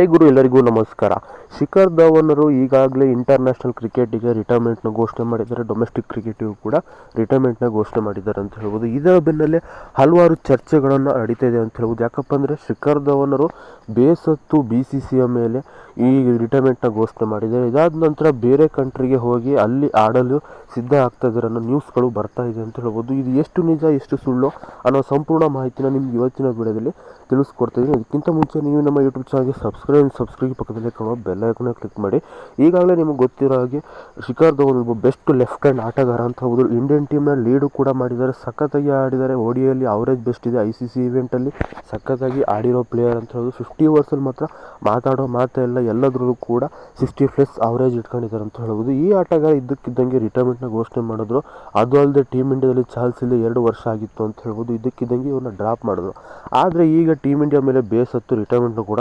ಹೇ ಗುರು, ಎಲ್ಲರಿಗೂ ನಮಸ್ಕಾರ. ಶಿಖರ್ ಧವನ್ರು ಈಗಾಗಲೇ ಇಂಟರ್ನ್ಯಾಷನಲ್ ಕ್ರಿಕೆಟಿಗೆ ರಿಟೈರ್ಮೆಂಟ್ನ ಘೋಷಣೆ ಮಾಡಿದ್ದಾರೆ. ಡೊಮೆಸ್ಟಿಕ್ ಕ್ರಿಕೆಟಿಗೂ ಕೂಡ ರಿಟೈರ್ಮೆಂಟ್ನ ಘೋಷಣೆ ಮಾಡಿದ್ದಾರೆ ಅಂತ ಹೇಳ್ಬೋದು. ಇದರ ಬೆನ್ನಲ್ಲೇ ಹಲವಾರು ಚರ್ಚೆಗಳನ್ನು ನಡೀತಾ ಇದೆ ಅಂತ ಹೇಳ್ಬೋದು. ಯಾಕಪ್ಪ ಅಂದರೆ ಶಿಖರ್ ಧವನ್ರು ಬೇಸತ್ತು ಬಿ ಸಿ ಸಿಯ ಮೇಲೆ ಈ ರಿಟೈರ್ಮೆಂಟ್ನ ಘೋಷಣೆ ಮಾಡಿದ್ದಾರೆ. ಇದಾದ ನಂತರ ಬೇರೆ ಕಂಟ್ರಿಗೆ ಹೋಗಿ ಅಲ್ಲಿ ಆಡಲು ಸಿದ್ಧ ಆಗ್ತಾ ಇದ್ದಾರೆ ಅನ್ನೋ ನ್ಯೂಸ್ಗಳು ಬರ್ತಾ ಇದೆ ಅಂತ ಹೇಳ್ಬೋದು. ಇದು ಎಷ್ಟು ನಿಜ, ಎಷ್ಟು ಸುಳ್ಳು ಅನ್ನೋ ಸಂಪೂರ್ಣ ಮಾಹಿತಿನ ನಿಮ್ಗೆ ಇವತ್ತಿನ ವಿಡಿಯೋದಲ್ಲಿ ತಿಳಿಸ್ಕೊಡ್ತಾ ಇದ್ದೀನಿ. ಅದಕ್ಕಿಂತ ಮುಂಚೆ ನೀವು ನಮ್ಮ ಯೂಟ್ಯೂಬ್ ಚಾನಲ್ಗೆ ಸಬ್ಸ್ಕ್ರೈಬ್ ಸಬ್ಸ್ಕ್ರೈಬ್ ಪಕ್ಕದಲ್ಲಿ ಕಾಣುವ ಬೆಲ್ ಐಕನ್ನ ಕ್ಲಿಕ್ ಮಾಡಿ. ಈಗಾಗಲೇ ನಿಮಗೆ ಗೊತ್ತಿರೋ ಹಾಗೆ ಶಿಖರ್ ಧವನ್ ಒಬ್ಬ ಬೆಸ್ಟ್ ಲೆಫ್ಟ್ ಹ್ಯಾಂಡ್ ಆಟಗಾರ ಅಂತ ಹೌದು. ಇಂಡಿಯನ್ ಟೀಮ್ನ ಲೀಡು ಕೂಡ ಮಾಡಿದ್ದಾರೆ. ಸಖತ್ತಾಗಿ ಆಡಿದ್ದಾರೆ. ಓಡಿಯಲ್ಲಿ ಅವರೇಜ್ ಬೆಸ್ಟ್ ಇದೆ. ಐ ಸಿ ಸಿ ಇವೆಂಟಲ್ಲಿ ಸಖತ್ತಾಗಿ ಆಡಿರೋ ಪ್ಲೇಯರ್ ಅಂತ ಹೇಳ್ಬೋದು ಫಿಫ್ಟಿ ಓವರ್ಸಲ್ಲಿ ಮಾತ್ರ ಮಾತಾಡೋ ಮಾತೇ ಇಲ್ಲ. ಎಲ್ಲದರಲ್ಲೂ ಕೂಡ ಸಿಕ್ಸ್ಟಿ ಪ್ಲಸ್ ಅವರೇಜ್ ಇಟ್ಕೊಂಡಿದ್ದಾರೆ ಅಂತ ಹೇಳ್ಬೋದು ಈ ಆಟಗಾರ ಇದ್ದಕ್ಕಿದ್ದಂಗೆ ರಿಟೈರ್ಮೆಂಟ್ನ ಘೋಷಣೆ ಮಾಡಿದ್ರು. ಅದು ಅಲ್ಲದೆ ಟೀಮ್ ಇಂಡಿಯಾದಲ್ಲಿ ಚಾನ್ಸ್ ಇಲ್ಲ ಎರಡು ವರ್ಷ ಆಗಿತ್ತು ಅಂತ ಹೇಳ್ಬೋದು ಇದ್ದಕ್ಕಿದ್ದಂಗೆ ಇವ್ರನ್ನ ಡ್ರಾಪ್ ಮಾಡಿದ್ರು. ಆದರೆ ಈಗ ಟೀಮ್ ಇಂಡಿಯಾ ಮೇಲೆ ಬೇಸತ್ತು ರಿಟೈರ್ಮೆಂಟ್ನು ಕೂಡ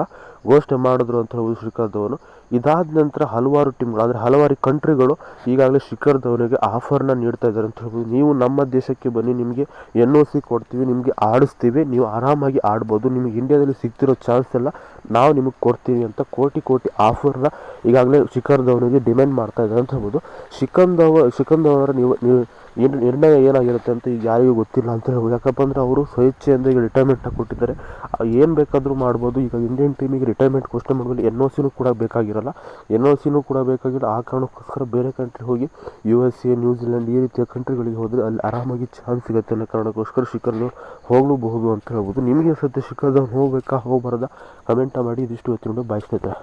ಘೋಷಣೆ ಮಾಡಿದ್ರು ಅಂತ ಹೇಳ್ಬೋದು ಶಿಖರ್ ಧವನ್ ಇದಾದ ನಂತರ ಹಲವಾರು ಟೀಮ್ಗಳು ಅಂದರೆ ಹಲವಾರು ಕಂಟ್ರಿಗಳು ಈಗಾಗಲೇ ಶಿಖರ್ ಧವನಿಗೆ ಆಫರ್ನ ನೀಡ್ತಾ ಇದ್ದಾರೆ ಅಂತ ಹೇಳ್ಬೋದು ನೀವು ನಮ್ಮ ದೇಶಕ್ಕೆ ಬನ್ನಿ, ನಿಮಗೆ ಎನ್ ಒ ಸಿ ಕೊಡ್ತೀವಿ, ನಿಮಗೆ ಆಡಿಸ್ತೀವಿ, ನೀವು ಆರಾಮಾಗಿ ಆಡ್ಬೋದು. ನಿಮಗೆ ಇಂಡಿಯಾದಲ್ಲಿ ಸಿಗ್ತಿರೋ ಚಾನ್ಸ್ ಎಲ್ಲ ನಾವು ನಿಮಗೆ ಕೊಡ್ತೀವಿ ಅಂತ ಕೋಟಿ ಕೋಟಿ ಆಫರ್ನ ಈಗಾಗಲೇ ಶಿಖರ್ ಧವನಿಗೆ ಡಿಮ್ಯಾಂಡ್ ಮಾಡ್ತಾ ಇದ್ದಾರೆ ಅಂತ ಹೇಳ್ಬೋದು. ಶಿಖರ್ ಧವ ನೀವು ನೀವು ಏನು, ನಿರ್ಣಯ ಏನಾಗಿರುತ್ತೆ ಅಂತ ಈಗ ಯಾರಿಗೂ ಗೊತ್ತಿಲ್ಲ ಅಂತ ಹೇಳ್ಬೋದು. ಯಾಕಪ್ಪ ಅಂದರೆ ಅವರು ಸ್ವೇಚ್ಛೆಯಿಂದ ಈಗ ರಿಟೈರ್ಮೆಂಟ್ನ ಕೊಟ್ಟಿದ್ದಾರೆ. ಏನು ಬೇಕಾದರೂ ಮಾಡ್ಬೋದು. ಈಗ ಇಂಡಿಯನ್ ಟೀಮಿಗೆ ರಿಟೈರ್ಮೆಂಟ್ ಘೋಷಣೆ ಮಾಡಬೇಕು ಎನ್ ಒ ಸಿನೂ ಕೂಡ ಬೇಕಾಗಿರಲ್ಲ. ಎನ್ ಒ ಸಿನೂ ಕೂಡ ಬೇಕಾಗಿಲ್ಲ. ಆ ಕಾರಣಕ್ಕೋಸ್ಕರ ಬೇರೆ ಕಂಟ್ರಿ ಹೋಗಿ ಯು ಎಸ್ ಎ ನ್ಯೂಜಿಲೆಂಡ್ ಈ ರೀತಿಯ ಕಂಟ್ರಿಗಳಿಗೆ ಹೋದರೆ ಅಲ್ಲಿ ಆರಾಮಾಗಿ ಚಾನ್ಸ್ ಸಿಗುತ್ತೆ ಅನ್ನೋ ಕಾರಣಕ್ಕೋಸ್ಕರ ಶಿಖರ್ ಧವನ್ ಹೋಗಲೂಬಹುದು ಅಂತ ಹೇಳ್ಬೋದು. ನಿಮಗೆ ಸದ್ಯ ಶಿಖರ್ ಹೋಗಬೇಕಾ, ಹೋಗಬಾರ್ದ? ಕಮೆಂಟ ಮಾಡಿ ಇದಿಷ್ಟು ಇವತ್ತಿನ ಬಾಯ್ ಸ್ನೇಹಿತರೆ